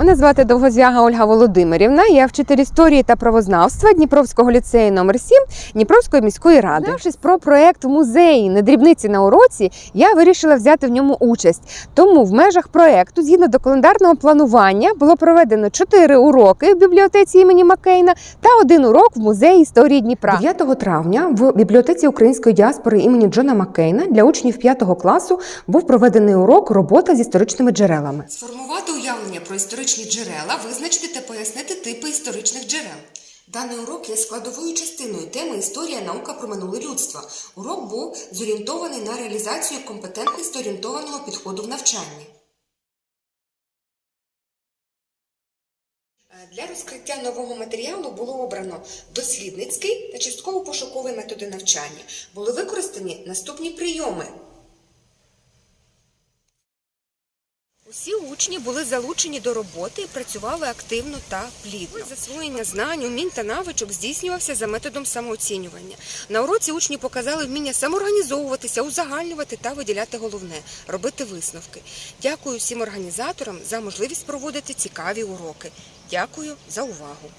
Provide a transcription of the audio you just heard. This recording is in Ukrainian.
Мене звати Довгозвяга Ольга Володимирівна. Я вчитель історії та правознавства Дніпровського ліцею номер 7 Дніпровської міської ради. Знавшись про проект музеї недрібниці на уроці, я вирішила взяти в ньому участь. Тому в межах проекту, згідно до календарного планування, було проведено 4 уроки в бібліотеці імені Маккейна та один урок в музеї історії Дніпра. 9 травня в бібліотеці української діаспори імені Джона Маккейна для учнів 5 класу був проведений урок робота з історичними джерелами. Сформувати уявлення про історичні джерела, визначити та пояснити типи історичних джерел. Даний урок є складовою частиною теми Історія наука про минуле людство. Урок був зорієнтований на реалізацію компетентність орієнтованого підходу в навчанні. Для розкриття нового матеріалу було обрано дослідницький та частково пошуковий методи навчання. Були використані наступні прийоми. Усі учні були залучені до роботи і працювали активно та плідно. Засвоєння знань, умінь та навичок здійснювався за методом самооцінювання. На уроці учні показали вміння самоорганізовуватися, узагальнювати та виділяти головне робити висновки. Дякую всім організаторам за можливість проводити цікаві уроки. Дякую за увагу.